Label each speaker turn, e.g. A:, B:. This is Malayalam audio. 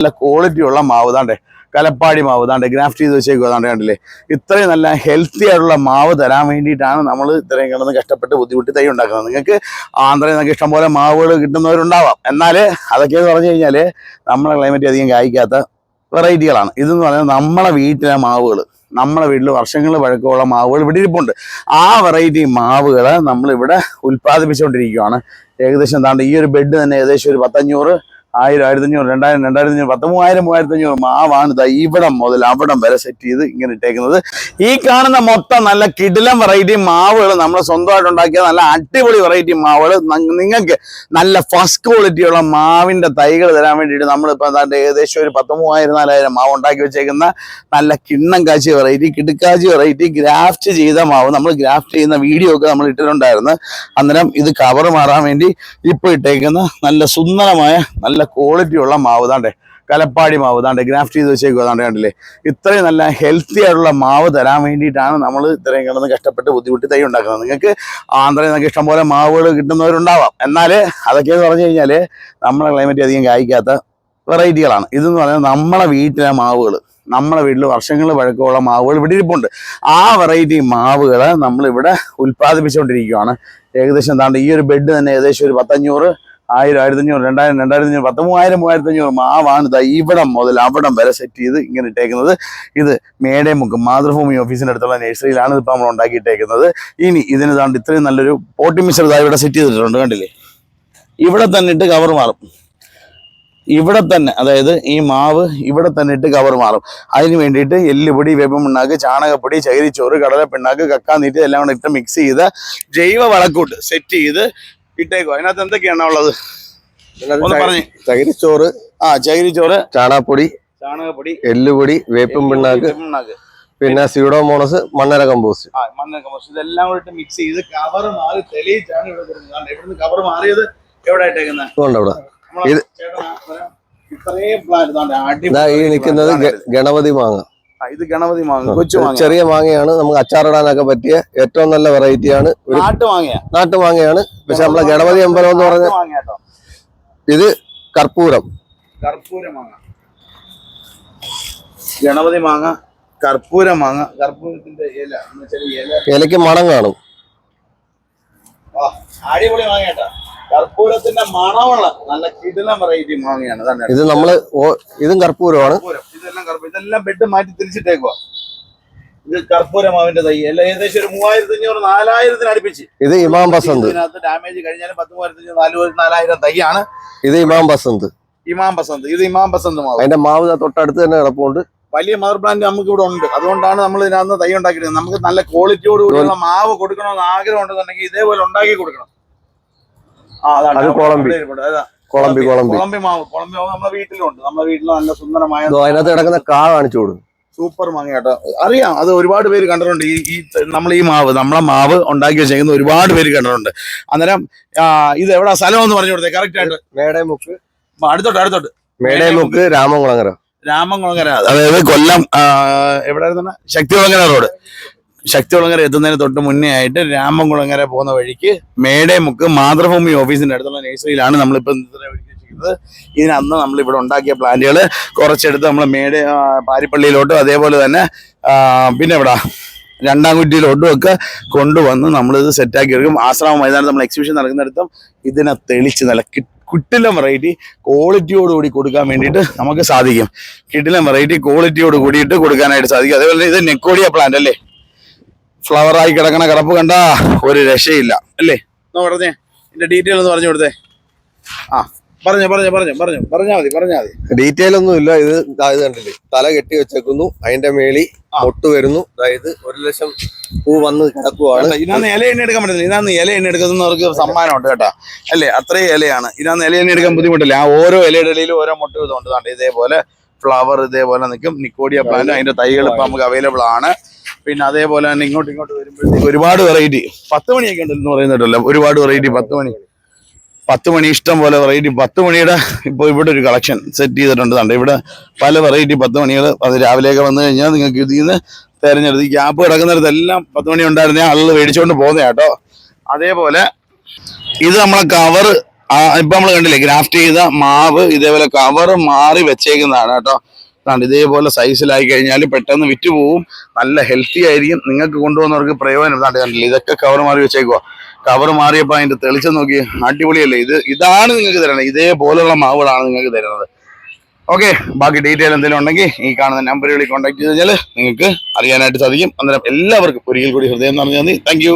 A: നല്ല ക്വാളിറ്റി ഉള്ള മാവ് താണ്ടേ. കലപ്പാടി മാവ് താണ്ടേ ഗ്രാഫ്റ്റ് ചെയ്ത് വെച്ചേക്കുക താണ്ടേ കണ്ടില്ലേ? ഇത്രയും നല്ല ഹെൽത്തി ആയിട്ടുള്ള മാവ് തരാൻ വേണ്ടിയിട്ടാണ് നമ്മൾ ഇത്രയും കിടന്ന് കഷ്ടപ്പെട്ട് ബുദ്ധിമുട്ടി തൈ ഉണ്ടാക്കുന്നത്. നിങ്ങൾക്ക് ആന്ധ്രയിൽ നിന്നൊക്കെ ഇഷ്ടംപോലെ മാവുകൾ കിട്ടുന്നവരുണ്ടാവാം. എന്നാൽ അതൊക്കെയെന്ന് പറഞ്ഞു കഴിഞ്ഞാൽ നമ്മളെ ക്ലൈമറ്റ് അധികം കായ്ക്കാത്ത വെറൈറ്റികളാണ് ഇതെന്ന് പറയുന്നത് നമ്മളെ വീട്ടിലെ മാവുകൾ നമ്മളെ വീട്ടിൽ വർഷങ്ങൾ പഴക്കമുള്ള മാവുകൾ ഇവിടെ ഇരിപ്പുണ്ട്. ആ വെറൈറ്റി മാവുകൾ നമ്മളിവിടെ ഉൽപ്പാദിപ്പിച്ചുകൊണ്ടിരിക്കുകയാണ് ഏകദേശം എന്താണ്ട് ഈ ഒരു ബെഡ് തന്നെ ഏകദേശം ഒരു പത്തഞ്ഞൂറ് ആയിരം ആയിരത്തി അഞ്ഞൂറ് രണ്ടായിരം രണ്ടായിരത്തി അഞ്ഞൂറ് പത്ത് മൂവായിരം മൂവായിരത്തി അഞ്ഞൂറ് മാവാണ് ഇതാ ഇവിടം മുതൽ അവിടം വരെ സെറ്റ് ചെയ്ത് ഇങ്ങനെ ഇട്ടേക്കുന്നത്. ഈ കാണുന്ന മൊത്തം നല്ല കിടിലം വെറൈറ്റി മാവുകൾ നമ്മൾ സ്വന്തമായിട്ട് ഉണ്ടാക്കിയ നല്ല അടിപൊളി വെറൈറ്റി മാവുകൾ നിങ്ങൾക്ക് നല്ല ഫസ്റ്റ് ക്വാളിറ്റിയുള്ള മാവിന്റെ തൈകൾ തരാൻ വേണ്ടിയിട്ട് നമ്മളിപ്പോൾ ഏകദേശം ഒരു പത്ത് മൂവായിരം നാലായിരം മാവ് ഉണ്ടാക്കി വെച്ചേക്കുന്ന നല്ല കിണ്ണം കാച്ചി വെറൈറ്റി കിടുക്കാച്ചി വെറൈറ്റി ഗ്രാഫ്റ്റ് ചെയ്ത മാവ്. നമ്മൾ ഗ്രാഫ്റ്റ് ചെയ്യുന്ന വീഡിയോ ഒക്കെ നമ്മൾ ഇട്ടിട്ടുണ്ടായിരുന്നു. അന്നേരം ഇത് കവർ മാറാൻ വേണ്ടി ഇപ്പോൾ ഇട്ടേക്കുന്ന നല്ല സുന്ദരമായ നല്ല ക്വാളിറ്റി ഉള്ള മാവ് താണ്ടേ കലപ്പാടി മാവ് താണ്ടേ ഗ്രാഫ്റ്റ് ചെയ്ത് വെച്ചേക്കുക താണ്ടേ കണ്ടില്ലേ? ഇത്രയും നല്ല ഹെൽത്തി ആയിട്ടുള്ള മാവ് തരാൻ വേണ്ടിയിട്ടാണ് നമ്മൾ ഇത്രയും കിടന്ന് കഷ്ടപ്പെട്ട് ബുദ്ധിമുട്ടി തൈ ഉണ്ടാക്കുന്നത്. നിങ്ങൾക്ക് ആന്ധ്രയിൽ നിന്നൊക്കെ ഇഷ്ടംപോലെ മാവുകൾ കിട്ടുന്നവരുണ്ടാവാം. എന്നാൽ അതൊക്കെ എന്ന് പറഞ്ഞു കഴിഞ്ഞാൽ നമ്മളെ ക്ലൈമറ്റ് അധികം കായ്ക്കാത്ത വെറൈറ്റികളാണ്. ഇതെന്ന് പറയുന്നത് നമ്മളെ വീട്ടിലെ മാവുകൾ നമ്മളെ വീട്ടിൽ വർഷങ്ങൾ പഴക്കമുള്ള മാവുകൾ ഇവിടെ ഇരിപ്പുണ്ട്. ആ വെറൈറ്റി മാവുകൾ നമ്മളിവിടെ ഉൽപ്പാദിപ്പിച്ചുകൊണ്ടിരിക്കുകയാണ് ഏകദേശം എന്താണ്ട് ഈ ഒരു ബെഡ് തന്നെ ഏകദേശം ഒരു പത്തഞ്ഞൂറ് ആയിരം ആയിരത്തി അഞ്ഞൂറ് രണ്ടായിരം രണ്ടായിരത്തി അഞ്ഞൂറ് പത്ത് മൂവായിരം മൂവായിരത്തി അഞ്ഞൂറ് മാവാണ് ഇതാ ഇവിടം മുതൽ അവിടം വരെ സെറ്റ് ചെയ്ത് ഇങ്ങനെ ഇട്ടേക്കുന്നത്. ഇത് മേടേമുക്ക് മാതൃഭൂമി ഓഫീസിന്റെ അടുത്തുള്ള നഴ്സറിയിലാണ് ഇപ്പം നമ്മൾ ഉണ്ടാക്കിയിട്ടേക്കുന്നത്. ഇനി ഇതിന് താണ്ട് ഇത്രയും നല്ലൊരു പോട്ടി മിക്സർ ഇതാ ഇവിടെ സെറ്റ് ചെയ്തിട്ടുണ്ട് കണ്ടില്ലേ? ഇവിടെ തന്നെ ഇട്ട് കവർ മാറും. ഇവിടെ തന്നെ അതായത് ഈ മാവ് ഇവിടെ തന്നെ ഇട്ട് കവർ മാറും. അതിന് വേണ്ടിയിട്ട് എല്ലുപൊടി വേപ്പമുണ്ണാക്ക് ചാണകപ്പൊടി ചകിരിച്ചോറ് കടലപ്പിണ്ണാക്ക് കക്കാനീറ്റ് എല്ലാം കൂടെ ഇട്ട് മിക്സ് ചെയ്ത് ജൈവ വളക്കൂട്ട് സെറ്റ് ചെയ്ത് ഇട്ടേക്കും? അതിനകത്ത് എന്തൊക്കെയാണ് ഉള്ളത്?
B: ചകിരിച്ചോറ്
A: ആ ചകിരിച്ചോറ്
B: ചാണകപ്പൊടി
A: ചാണകപ്പൊടി
B: എല്ലുപൊടി വേപ്പും പിണ്ണാക്ക് പിന്നെ സ്യൂഡോമോണസ് മണ്ണര കമ്പോസ്റ്റ്
A: മണ്ണര മണ്ണ് കമ്പോസ്റ്റ് ഇതെല്ലാം കൂടി മിക്സ് ചെയ്ത് കവർ മാറി തെളിയിച്ചാണ് ഇവിടെ കൊടുക്കുന്നത് ഇവിടുന്ന് കവർ മാറിയത് എവിടെ ഇട്ടേക്കുന്നത്. ഇത്രയും പ്ലാന്റ്
B: ഈ നിൽക്കുന്നത് ഗണപതി മാങ്ങ.
A: ഇത് ഗണപതി മാങ്ങ കൊച്ചു മാങ്ങ
B: ചെറിയ മാങ്ങയാണ്. നമുക്ക് അച്ചാറിടാനൊക്കെ പറ്റിയ ഏറ്റവും നല്ല വെറൈറ്റിയാണ്
A: നാട്ടുമാങ്ങയാണ്
B: നാട്ടുമാങ്ങയാണ് പക്ഷെ നമ്മളെ ഗണപതി അമ്പലം എന്ന് പറഞ്ഞ ഇത് കർപ്പൂരം.
A: കർപ്പൂര മാങ്ങ. ഗണപതി മാങ്ങ കർപ്പൂര മാങ്ങ. കർപ്പൂരത്തിന്റെ ഇല എന്ന് ഇല.
B: ഇലയ്ക്ക് മണം കാണും.
A: അടിപൊളി മാങ്ങ കേട്ടോ കർപ്പൂരത്തിന്റെ മണമുള്ള നല്ല കിടിലം വെറൈറ്റി മാങ്ങയാണ്. തന്നെ
B: ഇത് നമ്മൾ ഇതും കർപ്പൂരമാണ്.
A: കർപ്പൂരം. ഇതെല്ലാം കർപ്പൂരം ഇതെല്ലാം ബെഡ് മാറ്റി തിരിച്ചിട്ടേക്കുക ഇത് കർപ്പൂര മാവിന്റെ തൈ. അല്ല ഏകദേശം ഒരു മൂവായിരത്തി അഞ്ഞൂറ് നാലായിരത്തിന് അടുപ്പിച്ച്.
B: ഇത് ഇമാം ബസന്ത്.
A: ഇതിനകത്ത് ഡാമേജ് കഴിഞ്ഞാലും പത്ത് മൂവായിരത്തി അഞ്ഞൂറ് നാല് നാലായിരം തൈയാണ്.
B: ഇത് ഇമാം ബസന്ത്.
A: ഇമാം ബസന്ത്. ഇത് ഇമാം ബസന്ത് മാവ്.
B: അതിന്റെ മാവ് തൊട്ടടുത്ത് തന്നെ കിടപ്പുണ്ട്.
A: വലിയ മദർ പ്ലാന്റ് നമുക്ക് ഇവിടെ ഉണ്ട്. അതുകൊണ്ടാണ് നമ്മൾ ഇതിനകത്ത് തൈ ഉണ്ടാക്കിയത് നമുക്ക് നല്ല ക്വാളിറ്റിയോട് കൂടിയുള്ള മാവ് കൊടുക്കണമെന്ന് ആഗ്രഹം ഉണ്ടെന്നുണ്ടെങ്കിൽ ഇതേപോലെ ഉണ്ടാക്കി കൊടുക്കണം.
B: അത് കോളമ്പി. കൊളമ്പി കൊളമ്പി
A: കുളമ്പി മാവ് കുളമ്പി മാവ് നമ്മുടെ വീട്ടിലുണ്ട്. നമ്മുടെ വീട്ടിൽ നല്ല സുന്ദരമായ
B: അതിനകത്ത് കിടക്കുന്ന കാ കാണിച്ചു കൊടുക്കും
A: സൂപ്പർ മാങ്ങ കേട്ടോ അറിയാം അത് ഒരുപാട് പേര് കണ്ടിട്ടുണ്ട്. ഈ ഈ നമ്മൾ ഈ മാവ് നമ്മളെ മാവ് ഉണ്ടാക്കി വെച്ചേക്കുന്ന ഒരുപാട് പേര് കണ്ടിട്ടുണ്ട്. അന്നേരം ഇത് എവിടെ? സ്ഥലം എന്ന് പറഞ്ഞു കൊടുത്തേ കറക്റ്റ് ആയിട്ട്.
B: മേടേമുക്ക്.
A: മുക്ക് അടുത്തോട്ട് അടുത്തോട്ട്.
B: മേടേമുക്ക് രാമകുളങ്ങര.
A: രാമംകുളങ്ങര. അതായത് കൊല്ലം എവിടെ ശക്തി ശക്തികുളങ്ങര റോഡ്. ശക്തികുളങ്ങര എത്തുന്നതിന് തൊട്ട് മുന്നേ ആയിട്ട് രാമംകുളങ്ങര പോകുന്ന വഴിക്ക് മേടേമുക്ക് മാതൃഭൂമി ഓഫീസിന്റെ അടുത്തുള്ള നഴ്സറിയിലാണ് നമ്മളിപ്പോൾ ഇന്നത്തെ വഴിക്ക് ചെയ്യുന്നത് ഇതിന് അന്ന് നമ്മൾ ഇവിടെ ഉണ്ടാക്കിയ പ്ലാന്റുകൾ കുറച്ചെടുത്ത് നമ്മൾ മേടേ പാരിപ്പള്ളിയിലോട്ടും അതേപോലെ തന്നെ പിന്നെ എവിടാ രണ്ടാം കുറ്റിയിലോട്ടും ഒക്കെ കൊണ്ടുവന്ന് നമ്മളിത് സെറ്റാക്കി എടുക്കും. ആശ്രമ മൈതാനത്ത് നമ്മൾ എക്സിബിഷൻ നടക്കുന്നിടത്തും ഇതിനെ തെളിച്ച് നല്ല കിട്ടിലം വെറൈറ്റി ക്വാളിറ്റിയോട് കൂടി കൊടുക്കാൻ വേണ്ടിയിട്ട് നമുക്ക് സാധിക്കും. കിട്ടിലം വെറൈറ്റി ക്വാളിറ്റിയോട് കൂടിയിട്ട് കൊടുക്കാനായിട്ട് സാധിക്കും. അതേപോലെ ഇത് നെക്കോഡിയ പ്ലാന്റ് അല്ലേ? ഫ്ലവറായി കിടക്കണ കിടപ്പ് കണ്ട ഒരു രക്ഷയില്ല. അല്ലേ? എന്നാ പറഞ്ഞേ? എന്റെ ഡീറ്റെയിൽ ഒന്ന് പറഞ്ഞു കൊടുത്തേ. ആ പറഞ്ഞു പറഞ്ഞു പറഞ്ഞു പറഞ്ഞു. പറഞ്ഞാൽ മതി പറഞ്ഞാൽ മതി.
B: ഡീറ്റെയിൽ ഒന്നും ഇല്ല. ഇത് ഇത് കണ്ടില്ലേ? തല കെട്ടി വെച്ചേക്കുന്നു. അതിന്റെ മേളി
A: ആ.
B: വരുന്നു. അതായത് ഒരു ലക്ഷം പൂ വന്ന് കിടക്കുവാണ്.
A: ഇതിനകത്ത് ഇല എണ്ണ എടുക്കാൻ പറ്റില്ല ഇതിനകത്ത് ഇല എണ്ണ എടുക്കുന്നവർക്ക് സമ്മാനമുണ്ട് കേട്ടോ. അല്ലേ? അത്രയും ഇലയാണ്. ഇതിനകത്ത് ഇല എണ്ണ എടുക്കാൻ ബുദ്ധിമുട്ടില്ല. ആ ഓരോ ഇലയുടെ ഇടയിലും ഓരോ മുട്ട ഇതുണ്ട്. ഇതേപോലെ ഫ്ലവർ ഇതേപോലെ നിൽക്കും. നിക്കോഡിയ പ്ലാന്റ് അതിന്റെ തൈകൾ ഇപ്പൊ നമുക്ക് അവൈലബിൾ ആണ്. പിന്നെ അതേപോലെ തന്നെ ഇങ്ങോട്ട് ഇങ്ങോട്ട് വരുമ്പോഴത്തേക്ക് ഒരുപാട് വെറൈറ്റി പത്ത് മണിയൊക്കെ ഉണ്ടെന്ന് പറയുന്നുണ്ടല്ലോ. ഒരുപാട് വെറൈറ്റി പത്ത് മണി. പത്ത് മണി ഇഷ്ടം പോലെ വെറൈറ്റി പത്ത് മണിയുടെ ഇപ്പോൾ ഇവിടെ ഒരു കളക്ഷൻ സെറ്റ് ചെയ്തിട്ടുണ്ട്. ഇവിടെ പല വെറൈറ്റി പത്ത് മണികൾ അത് രാവിലെയൊക്കെ വന്നു കഴിഞ്ഞാൽ നിങ്ങൾക്ക് ഇതിൽ നിന്ന് തെരഞ്ഞെടുത്ത് ഈ ഗ്യാപ്പ് കിടക്കുന്നിടത്തെല്ലാം പത്ത് മണി ഉണ്ടായിരുന്ന ആളുകൾ മേടിച്ചുകൊണ്ട് പോകുന്ന കേട്ടോ. അതേപോലെ ഇത് നമ്മളെ കവർ ഇപ്പൊ നമ്മൾ കണ്ടില്ലേ ഗ്രാഫ്റ്റ് ചെയ്ത മാവ് ഇതേപോലെ കവർ മാറി വെച്ചേക്കുന്നതാണ് കേട്ടോ. അതാണ് ഇതേപോലെ സൈസിലായി കഴിഞ്ഞാൽ പെട്ടെന്ന് വിറ്റ് പോവും. നല്ല ഹെൽത്തി ആയിരിക്കും. നിങ്ങൾക്ക് കൊണ്ടുപോകുന്നവർക്ക് പ്രയോജനം. ഇതാണ്ട് കണ്ടില്ലേ? ഇതൊക്കെ കവർ മാറി വെച്ചേക്കുക കവർ മാറിയപ്പോൾ അതിന്റെ തെളിച്ചം നോക്കി. അടിപൊളിയല്ലേ? ഇത് ഇതാണ് നിങ്ങൾക്ക് തരുന്നത്. ഇതേപോലെയുള്ള മാവുകളാണ് നിങ്ങൾക്ക് തരുന്നത്. ഓക്കെ ബാക്കി ഡീറ്റെയിൽ എന്തെങ്കിലും ഉണ്ടെങ്കിൽ ഈ കാണുന്ന നമ്പറുകളിൽ കോൺടാക്ട് ചെയ്ത് കഴിഞ്ഞാൽ നിങ്ങൾക്ക് അറിയാനായിട്ട് സാധിക്കും. അന്നേരം എല്ലാവർക്കും ഒരിക്കൽ കൂടി ഹൃദയം നിറഞ്ഞു നന്ദി. താങ്ക്